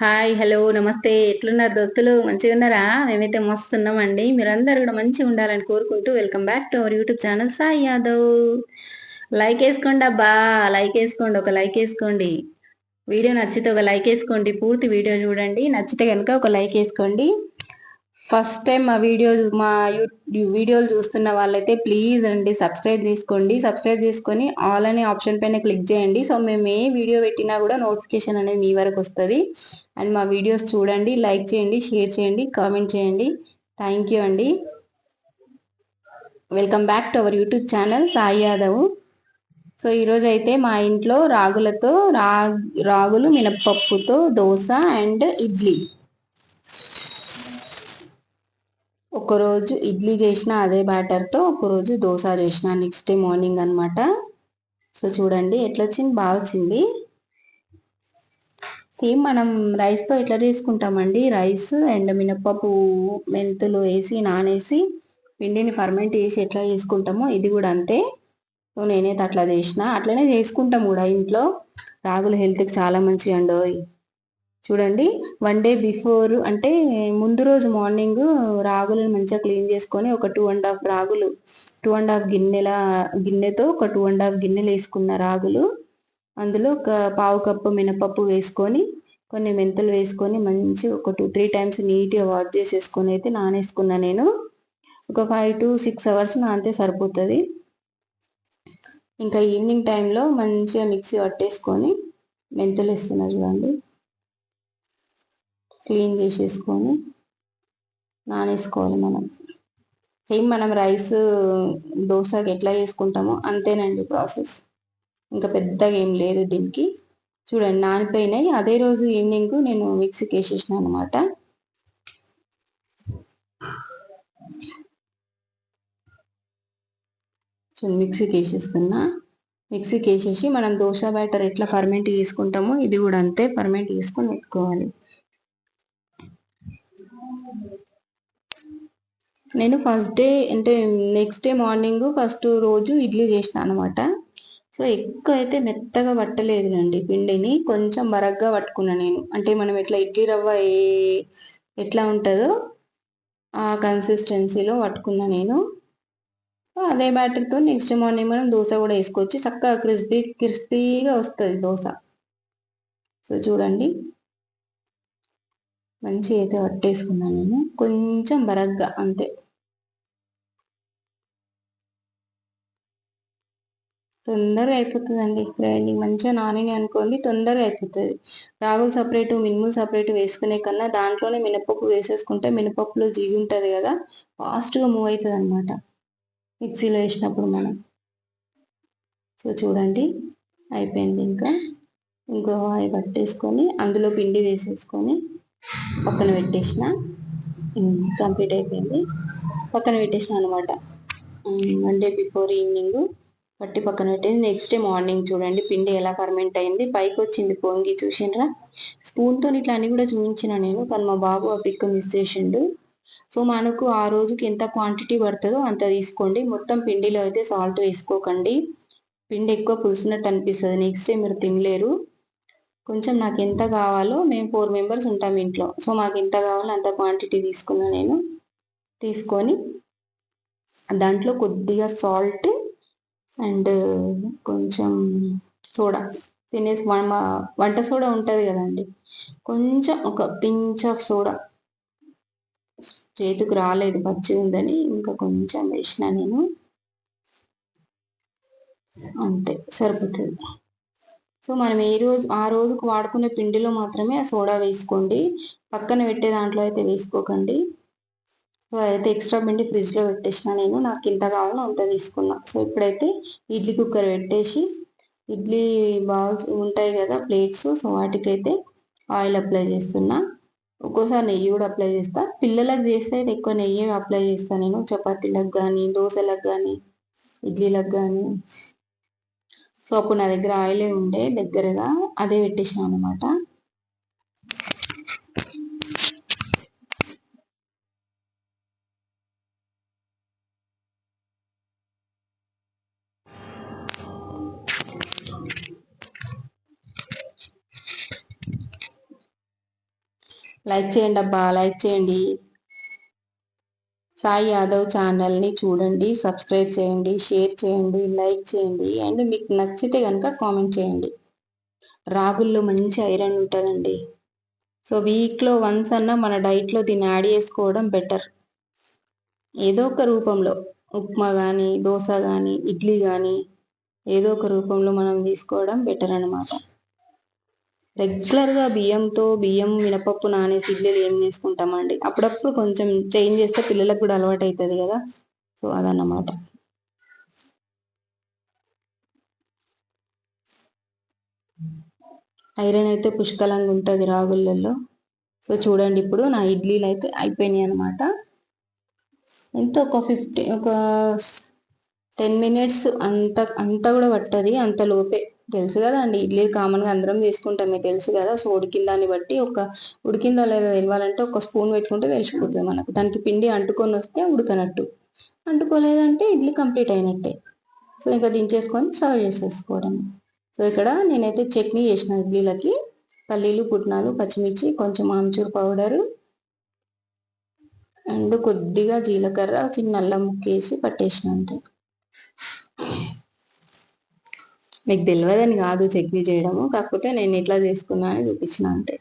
Hi hello నమస్తే. ఎట్లున్నారు దోస్తులు మంచిగా ఉన్నారా? మేమైతే మస్తు ఉన్నామండి మీరందరూ కూడా మంచిగా ఉండాలని కోరుకుంటూ welcome back to our YouTube channel Sai Yadav. Like వేసుకోండి అబ్బా. లైక్ వేసుకోండి ఒక లైక్ వేసుకోండి. వీడియో నచ్చితే ఒక లైక్ వేసుకోండి. పూర్తి వీడియో చూడండి. నచ్చితే కనుక ఒక లైక్ వేసుకోండి. ఫస్ట్ టైం మా వీడియో మా వీడియోలు చూస్తున్న వాళ్ళైతే ప్లీజ్ అండి సబ్స్క్రైబ్ చేసుకోండి సబ్స్క్రైబ్ చేసుకొని ఆల్ అనే ఆప్షన్ పైన క్లిక్ చేయండి. సో మేము ఏ వీడియో పెట్టినా కూడా నోటిఫికేషన్ అనేది మీ వరకు వస్తుంది. అండ్ మా వీడియోస్ చూడండి లైక్ చేయండి షేర్ చేయండి కామెంట్ చేయండి. థ్యాంక్ యూ అండి. Welcome back to our YouTube channel Sai Yadav. So ఈరోజు అయితే మా ఇంట్లో రాగులతో రా రాగులు మినప్పప్పుతో దోశ అండ్ ఇడ్లీ. ఒకరోజు ఇడ్లీ చేసిన అదే బ్యాటర్తో ఒకరోజు దోశ చేసిన నెక్స్ట్ డే మార్నింగ్ అనమాట సో చూడండి ఎట్లా వచ్చింది? బాగా వచ్చింది. సేమ్ మనం రైస్తో ఎట్లా చేసుకుంటామండి? రైస్ అండ్ మినప్పప్పు మెంతులు వేసి నానేసి పిండిని ఫర్మెంట్ చేసి ఎట్లా చేసుకుంటామో ఇది కూడా అంతే. సో నేనైతే అట్లా చేసిన. అట్లనే చేసుకుంటాం కూడా ఇంట్లో. రాగులు హెల్త్కి చాలా మంచిగా అండి చూడండి వన్ డే బిఫోర్ అంటే ముందు రోజు మార్నింగ్ రాగులను మంచిగా క్లీన్ చేసుకొని ఒక టూ అండ్ హాఫ్ రాగులు టూ అండ్ హాఫ్ గిన్నెల గిన్నెతో ఒక టూ అండ్ హాఫ్ గిన్నెలు వేసుకున్న రాగులు అందులో ఒక పావు కప్పు మినపప్పు వేసుకొని కొన్ని మెంతులు వేసుకొని మంచి ఒక టూ త్రీ టైమ్స్ నీట్గా వాష్ చేసేసుకొని అయితే నానేసుకున్నా నేను. ఒక ఫైవ్ టు సిక్స్ అవర్స్ నానితే సరిపోతుంది. ఇంకా ఈవినింగ్ టైంలో మంచిగా మిక్సీ పట్టేసుకొని మెంతులు వేస్తున్నా చూడండి. క్లీన్ చేసేసుకొని నానేసుకోవాలి మనం. సేమ్ మనం రైస్ దోశకి ఎట్లా చేసుకుంటామో అంతేనండి ప్రాసెస్. ఇంకా పెద్దగా ఏం లేదు దీనికి. చూడండి నానిపోయినాయి. అదే రోజు ఈవినింగ్ నేను మిక్సీకి వేసేసిన అనమాట మిక్సీకి వేసేస్తున్నా. మిక్సీకి వేసేసి మనం దోశ బ్యాటర్ ఎట్లా ఫర్మెంట్ చేసుకుంటామో ఇది కూడా అంతే ఫర్మెంట్ చేసుకొని పెట్టుకోవాలి. నేను ఫస్ట్ డే అంటే నెక్స్ట్ డే మార్నింగ్ ఫస్ట్ రోజు ఇడ్లీ చేసిన అనమాట సో ఎక్కువ అయితే మెత్తగా పట్టలేదునండి పిండిని. కొంచెం బరగ్గా పట్టుకున్నా నేను. అంటే మనం ఎట్లా ఇడ్లీ రవ్వ ఏ ఎట్లా ఉంటుందో ఆ కన్సిస్టెన్సీలో పట్టుకున్నా నేను. అదే బ్యాటర్తో నెక్స్ట్ మార్నింగ్ మనం దోశ కూడా వేసుకోవచ్చు. చక్కగా క్రిస్పీ క్రిస్పీగా వస్తుంది దోశ. సో చూడండి. మంచిగా అయితే పట్టేసుకున్నాను నేను. కొంచెం బరగ్గా అంతే. తొందరగా అయిపోతుందండి గ్రైండింగ్. మంచిగా నానిని అనుకోండి తొందరగా అయిపోతుంది. రాగులు సపరేటు మినుములు సపరేట్ వేసుకునే కన్నా దాంట్లోనే మినపప్పు వేసేసుకుంటే మినపప్పులో జీగి ఉంటుంది కదా ఫాస్ట్గా మూవ్ అవుతుంది అనమాట మిక్సీలో వేసినప్పుడు మనం. సో చూడండి. అయిపోయింది ఇంకా. ఇంకో ఆయి పట్టేసుకొని అందులో పిండి వేసేసుకొని పక్కన పెట్టేసిన. కంప్లీట్ అయిపోయింది. పక్కన పెట్టేసిన అనమాట వన్ డే బిఫోర్ ఈవినింగ్ పట్టి పక్కన పెట్టింది. నెక్స్ట్ డే మార్నింగ్ చూడండి పిండి ఎలా ఫర్మెంట్ అయింది. పైకి వచ్చింది పొంగి చూసిండ్రా స్పూన్తో ఇట్లా అన్ని కూడా చూపించిన నేను కానీ మా బాబు ఆ పిక్ మిస్ చేసిండు. సో మనకు ఆ రోజుకి ఎంత క్వాంటిటీ పడుతుందో అంత తీసుకోండి. మొత్తం పిండిలో అయితే సాల్ట్ వేసుకోకండి. పిండి ఎక్కువ పులిసినట్టు అనిపిస్తుంది. నెక్స్ట్ డే మీరు తినలేరు. కొంచెం నాకు ఎంత కావాలో మేము ఫోర్ మెంబర్స్ ఉంటాం ఇంట్లో. సో మాకు ఎంత కావాలో అంత క్వాంటిటీ తీసుకున్నా నేను. తీసుకొని దాంట్లో కొద్దిగా సాల్ట్ అండ్ కొంచెం సోడా. తినేసి వంట సోడా ఉంటుంది కదండి. కొంచెం ఒక పించ్ ఆఫ్ సోడా. చేతికి రాలేదు పచ్చి ఉందని ఇంకా కొంచెం వేసిన నేను. అంతే సరిపోతుంది. సో మనం ఏ రోజు ఆ రోజుకు వాడుకునే పిండిలో మాత్రమే ఆ సోడా వేసుకోండి. పక్కన పెట్టే దాంట్లో అయితే వేసుకోకండి. సో అయితే ఎక్స్ట్రా పిండి ఫ్రిడ్జ్లో పెట్టేసిన నేను నాకు ఇంత కావాలో అంత తీసుకున్నా. సో ఇప్పుడైతే ఇడ్లీ కుక్కర్ పెట్టేసి ఇడ్లీ బౌల్స్ ఉంటాయి కదా ప్లేట్స్. సో వాటికైతే ఆయిల్ అప్లై చేస్తున్నా. ఒక్కోసారి నెయ్యి కూడా అప్లై చేస్తా. పిల్లలకు చేస్తే అయితే ఎక్కువ నెయ్యి అప్లై చేస్తాను నేను. చపాతీలకు కానీ దోశలకు కానీ ఇడ్లీలకు కానీ సో అప్పుడు నా దగ్గర ఆయిలే ఉండే దగ్గరగా అదే పెట్టేసాను అనమాట లైక్ చేయండి అబ్బా లైక్ చేయండి. సాయి యాదవ్ ఛానల్ని చూడండి సబ్స్క్రైబ్ చేయండి షేర్ చేయండి లైక్ చేయండి అండ్ మీకు నచ్చితే కనుక కామెంట్ చేయండి. రాగుల్లో మంచి ఐరన్ ఉంటుందండి. సో వీక్లో వన్స్ అన్న మన డైట్లో దీన్ని యాడ్ చేసుకోవడం బెటర్. ఏదో ఒక రూపంలో ఉప్మా కానీ దోశ కానీ ఇడ్లీ కానీ ఏదో ఒక రూపంలో మనం తీసుకోవడం బెటర్ అనమాట రెగ్యులర్గా బియ్యంతో బియ్యం మినపప్పు నానేసి ఇడ్లీలు ఏం చేసుకుంటామండి. అప్పుడప్పుడు కొంచెం చేంజ్ చేస్తే పిల్లలకు కూడా అలవాటు అవుతుంది కదా. సో అదన్నమాట. ఐరన్ అయితే పుష్కలంగా ఉంటుంది రాగులలో. సో చూడండి ఇప్పుడు నా ఇడ్లీలు అయితే అయిపోయినాయి అనమాట ఎంత ఒక ఫిఫ్టీ ఒక టెన్ మినిట్స్ అంత అంత కూడా పట్టది. అంత లోపే. తెలుసు కదా అండి ఇడ్లీ కామన్గా అందరం తీసుకుంటాం మీకు తెలుసు కదా సో ఉడికిన దాన్ని బట్టి ఒక ఉడికిందో లేదా తెలియాలంటే ఒక స్పూన్ పెట్టుకుంటే తెలిసిపోతుంది మనకు. దానికి పిండి అంటుకొని వస్తే ఉడకనట్టు. అంటుకోలేదంటే ఇడ్లీ కంప్లీట్ అయినట్టే. సో ఇంకా దించేసుకొని సర్వ్ చేసేసుకోవడం సో ఇక్కడ నేనైతే చట్నీ చేసిన ఇడ్లీలకి పల్లీలు పుట్నాలు పచ్చిమిర్చి కొంచెం ఆమ్చూర్ పౌడరు అండ్ కొద్దిగా జీలకర్ర చిన్న అల్లం ముక్కేసి పట్టేసిన అంతే. మీకు తెలియదని కాదు చట్నీ చేయడము. కాకపోతే నేను ఎట్లా చేసుకున్నా అని చూపించిన అంతే.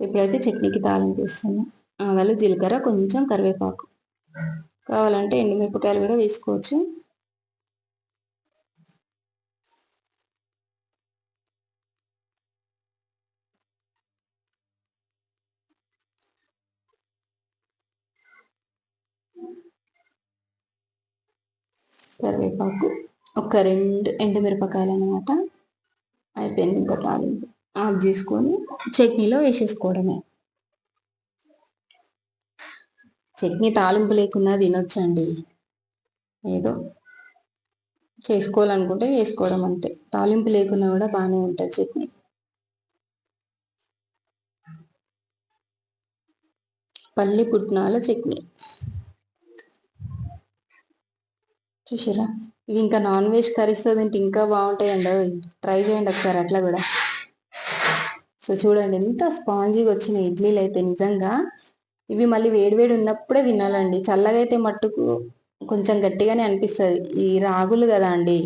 ఇప్పుడైతే చట్నీకి తాళం తీస్తున్నా ఆవాలు జీలకర్ర కొంచెం కరివేపాకు. కావాలంటే ఎండుమిరపకాయలు కూడా వేసుకోవచ్చు. కరివేపాకు. ఒక రెండు ఎండుమిరపకాయలు అనమాట అయిపోయింది ఇంకా తాలింపు. ఆఫ్ చేసుకొని చట్నీలో వేసేసుకోవడమే. చట్నీ తాలింపు లేకున్నా తినొచ్చండి. ఏదో చేసుకోవాలనుకుంటే వేసుకోవడం అంతే. తాలింపు లేకున్నా కూడా బాగానే ఉంటుంది చట్నీ. పల్లి పుట్నాల చట్నీ. చూసారా ఇవి ఇంకా నాన్ వెజ్ కర్రీస్ తింటే ఇంకా బాగుంటాయండి. ట్రై చేయండి ఒకసారి అట్లా కూడా. సో చూడండి ఎంత స్పాంజీగా వచ్చిన ఇడ్లీలు అయితే నిజంగా. ఇవి మళ్ళీ వేడివేడి ఉన్నప్పుడే తినాలండి. చల్లగా అయితే మట్టుకు కొంచెం గట్టిగానే అనిపిస్తుంది. ఈ రాగులు కదా అండి.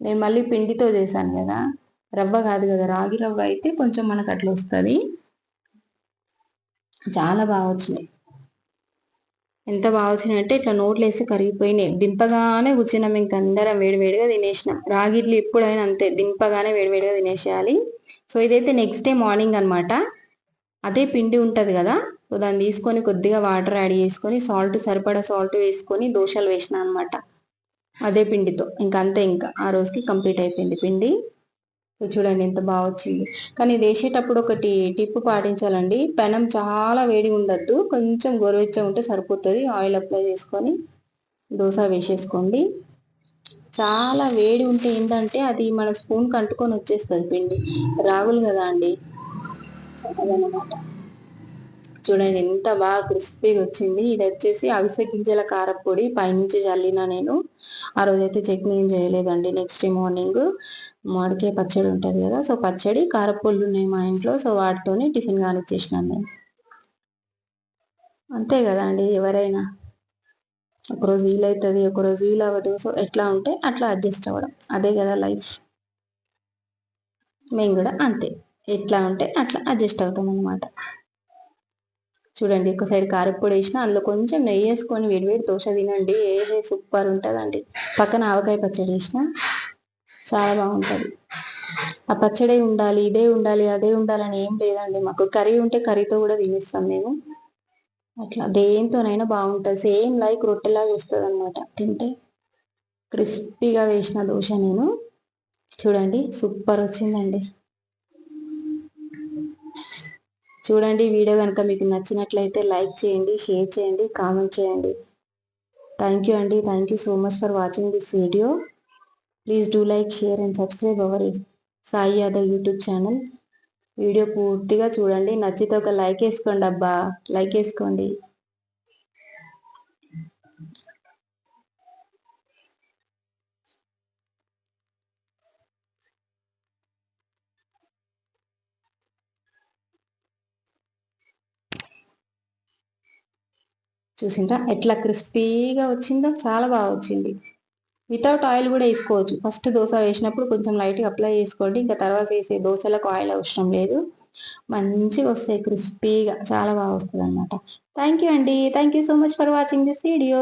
నేను మళ్ళీ పిండితో చేశాను కదా. రవ్వ కాదు కదా. రాగి రవ్వ అయితే కొంచెం మనకు అట్లా వస్తుంది. చాలా బాగా వచ్చినాయి. ఎంత బాగా వచ్చినాయంటే ఇట్లా నోట్లు వేసి కరిగిపోయినాయి. దింపగానే కూర్చున్నాం ఇంక అందరం వేడివేడిగా తినేసినాం. రాగి ఇడ్లీ ఎప్పుడైనా అంతే దింపగానే వేడివేడిగా తినేసేయాలి. సో ఇదైతే నెక్స్ట్ డే మార్నింగ్ అనమాట అదే పిండి ఉంటుంది కదా సో దాన్ని తీసుకొని కొద్దిగా వాటర్ యాడ్ చేసుకొని సాల్ట్ సరిపడా సాల్ట్ వేసుకొని దోశలు వేసిన అనమాట అదే పిండితో. ఇంకా అంతే ఇంకా. ఆ రోజుకి కంప్లీట్ అయిపోయింది పిండి. చూడండి ఎంత బాగా వచ్చింది. కానీ ఇది వేసేటప్పుడు ఒకటి టిప్పు పాటించాలండి. పెనం చాలా వేడి ఉండద్దు. కొంచెం గోరువెచ్చ ఉంటే సరిపోతుంది. ఆయిల్ అప్లై చేసుకొని దోశ వేసేసుకోండి. చాలా వేడి ఉంటే ఏంటంటే అది మన స్పూన్ కంటుకొని వచ్చేస్తుంది పిండి. రాగులు కదా అండి. అదనమాట చూడండి ఎంత బాగా క్రిస్పీగా వచ్చింది. ఇది వచ్చేసి అవిసె గింజల కారపొడి పైనుంచి చల్లిన నేను. ఆ రోజైతే చట్నీ ఏం చేయలేదండి. నెక్స్ట్ డే మార్నింగ్ మామిడికాయ పచ్చడి ఉంటుంది కదా సో పచ్చడి కారపొళ్ళు ఉన్నాయి మా ఇంట్లో సో వాటితోనే టిఫిన్ కానిచ్చేసినాను నేను. అంతే కదా అండి ఎవరైనా. ఒకరోజు వీలవుతుంది ఒకరోజు వీలు అవ్వదు సో ఎట్లా ఉంటే అట్లా అడ్జస్ట్ అవ్వడం. అదే కదా లైఫ్. మేము కూడా అంతే. ఎట్లా ఉంటే అట్లా అడ్జస్ట్ అవుతాం అనమాట చూడండి ఒక సైడ్ కారపొడి వేసిన అందులో కొంచెం నెయ్యి వేసుకొని వేడివేడి దోశ తినండి. ఏ సూపర్ ఉంటుందండి. పక్కన ఆవకాయ పచ్చడి వేసిన చాలా బాగుంటుంది. ఆ పచ్చడే ఉండాలి ఇదే ఉండాలి అదే ఉండాలని ఏం లేదండి. మాకు కర్రీ ఉంటే కర్రీతో కూడా తినేస్తాం మేము. అట్లా దేంతోనైనా బాగుంటుంది. సేమ్ లైక్ రొట్టెలాగా వస్తుంది అనమాట తింటే క్రిస్పీగా వేసిన దోశ నేను. చూడండి సూపర్ వచ్చిందండి. చూడండి వీడియో కనుక మీకు నచ్చినట్లయితే లైక్ చేయండి షేర్ చేయండి కామెంట్ చేయండి. థ్యాంక్ యూ అండి. Thank you so much for watching this video. Please do like share and subscribe our Sai Yadav YouTube channel. Video పూర్తిగా చూడండి. నచ్చితే ఒక లైక్ వేసుకోండి అబ్బా. లైక్ వేసుకోండి. చూసిండ్రా? ఎట్లా క్రిస్పీగా వచ్చిందో చాలా బాగా వచ్చింది. వితౌట్ ఆయిల్ కూడా వేసుకోవచ్చు. ఫస్ట్ దోశ వేసినప్పుడు కొంచెం లైట్గా అప్లై చేసుకోండి. ఇంకా తర్వాత వేసే దోశలకు ఆయిల్ అవసరం లేదు. మంచిగా వస్తాయి క్రిస్పీగా. చాలా బాగా వస్తుంది అనమాట థ్యాంక్ యూ అండి. Thank you so much for watching this video